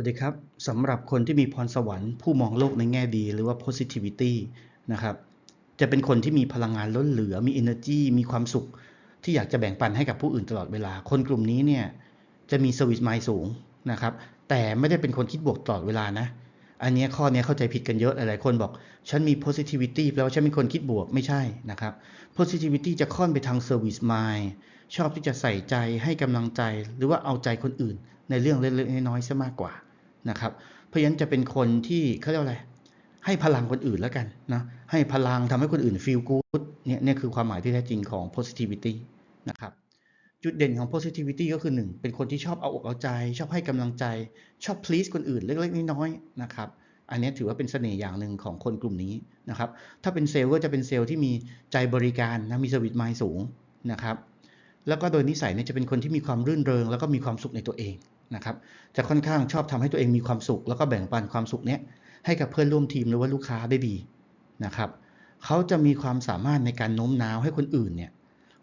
วัสดีครับสำหรับคนที่มีพรสวรรค์ผู้มองโลกในแง่ดี หรือว่า positivity นะครับจะเป็นคนที่มีพลังงานล้นเหลือมี energy มีความสุขที่อยากจะแบ่งปันให้กับผู้อื่นตลอดเวลา คนกลุ่มนี้เนี่ยจะมี service mind สูงนะครับแต่ไม่ได้เป็นคนคิดบวกตลอดเวลานะ อันเนี้ยข้อเนี้ยเข้าใจผิดกันเยอะหลายๆคนบอก ฉันมี positivity แปลว่าฉันเป็นคนคิดบวกไม่ใช่นะครับ positivity จะค่อนไปทาง service mind ชอบที่จะใส่ใจให้กำลังใจ หรือว่าเอาใจคนอื่น ในเรื่องเล็กๆน้อยๆซะมากกว่า นะครับ เพราะฉะนั้นจะเป็นคนที่เขาเรียกว่าอะไรให้พลังคนอื่นแล้วกันนะให้พลังทำให้คนอื่น feel good เนี่ยเนี่ยคือความหมายที่แท้จริงของ positivity นะครับจุดเด่นของ positivity ก็คือ 1 เป็นคนที่ชอบเอาอกเอาใจ ชอบให้กำลังใจ ชอบ please คนอื่นเล็กๆน้อยๆนะครับอันนี้ถือว่าเป็นเสน่ห์อย่างหนึ่งของคนกลุ่มนี้นะครับถ้าเป็นเซลล์ก็จะเป็นเซลล์ที่มีใจบริการนะมีสวิตไมล์สูงนะครับแล้วก็โดยนิสัยเนี่ยจะเป็นคนที่มีความรื่นเริง แล้วก็มีความสุขในตัวเอง นะครับ จะค่อนข้างชอบทำให้ตัวเองมีความสุข แล้วก็แบ่งปันความสุขเนี้ยให้กับเพื่อนร่วมทีมหรือว่าลูกค้าได้ดีนะครับเขาจะมีความสามารถในการโน้มน้าวให้คนอื่นเนี่ย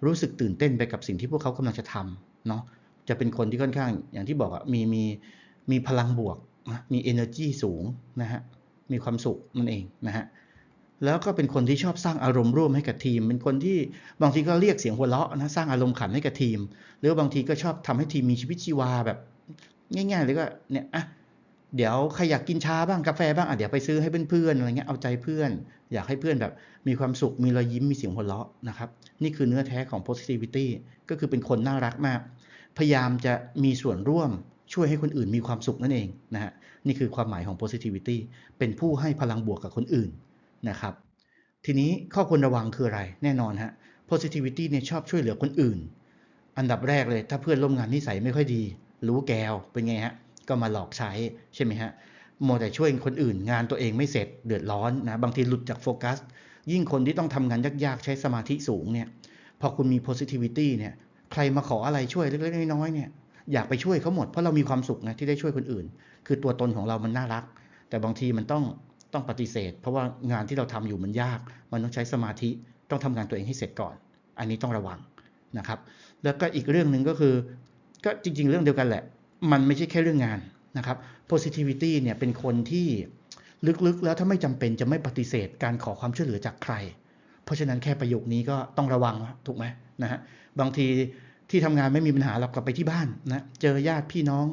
รู้สึกตื่นเต้นไปกับสิ่งที่พวกเขากำลังจะทำเนาะจะเป็นคนที่ค่อนข้างอย่างที่บอกอะมีมีมีพลังบวกมี energy สูงนะฮะมีความสุขนั่นเองนะฮะแล้วก็เป็นคนที่ชอบสร้างอารมณ์ร่วมให้กับทีม เป็นคนที่บางทีก็เรียกเสียงหัวเราะนะสร้างอารมณ์ขันให้กับทีม หรือบางทีก็ชอบทำให้ทีมมีชีวิตชีวาแบบ ง่าย ๆ เลยก็เนี่ยอะเดี๋ยวใครอยากกินชาบ้างกาแฟบ้างอะเดี๋ยวไปซื้อให้เพื่อนๆอะไรเงี้ยเอาใจเพื่อน อยากให้เพื่อนแบบ มีความสุขมีรอยยิ้มมีเสียงหัวเราะนะครับ นี่คือเนื้อแท้ของ positivity ก็คือเป็นคนน่ารักมาก พยายามจะมีส่วนร่วมช่วยให้คนอื่นมีความสุขนั่นเองนะฮะนี่คือความหมายของ positivity เป็นผู้ให้พลังบวกกับคนอื่นนะครับ ทีนี้ข้อควรระวังคืออะไรแน่นอนฮะ positivity เนี่ยชอบช่วยเหลือคนอื่น อันดับแรกเลยถ้าเพื่อนร่วมงานนิสัยไม่ค่อยดี รู้แกวเป็นไงฮะ ก็มาหลอกใช้ใช่ไหมฮะโมวแต่ช่วยคนอื่นงานตัวเองไม่เสร็จเดือดร้อนนะบางทีหลุดจากโฟกัส ยิ่งคนที่ต้องทำงานยากๆ ใช้สมาธิสูงเนี่ยพอคุณมี positivity เนี่ยใครมาขออะไรช่วยเล็กๆน้อยๆเนี่ยอยากไปช่วยเขาหมดเพราะเรามีความสุขนะที่ได้ช่วยคนอื่น คือตัวตนของเรามันน่ารัก แต่บางทีมันต้องต้องปฏิเสธ เพราะว่างานที่เราทำอยู่มันยาก มันต้องใช้สมาธิต้องทำงานตัวเองให้เสร็จก่อน อันนี้ต้องระวังนะครับ แล้วก็อีกเรื่องหนึ่งก็คือ ก็จริง ๆ เรื่องเดียวกันแหละ มันไม่ใช่แค่เรื่องงานนะครับ positivity เนี่ยเป็นคนที่ลึกๆ แล้วถ้าไม่จำเป็นจะไม่ปฏิเสธการขอความช่วยเหลือจากใคร เพราะฉะนั้นแค่ประโยคนี้ก็ต้องระวังถูกไหมนะฮะบางทีที่ทำงานไม่มีปัญหาเรากลับไปที่บ้านนะเจอญาติพี่น้อง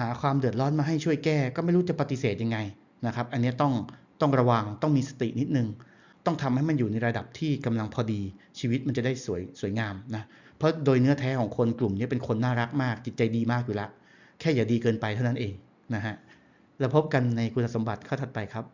หาความเดือดร้อนมาให้ช่วยแก้ ก็ไม่รู้จะปฏิเสธยังไงนะครับ อันนี้ต้องต้องระวังต้องมีสตินิดนึง ต้องทำให้มันอยู่ในระดับที่กำลังพอดีชีวิตมันจะได้สวยสวยงามนะ เพราะโดยเนื้อแท้ของคนกลุ่มนี้เป็นคนน่ารักมาก จิตใจดีมากอยู่แล้ว แค่อย่าดีเกินไปเท่านั้นเองนะฮะ แล้วพบกันในคุณสมบัติข้อถัดไปครับ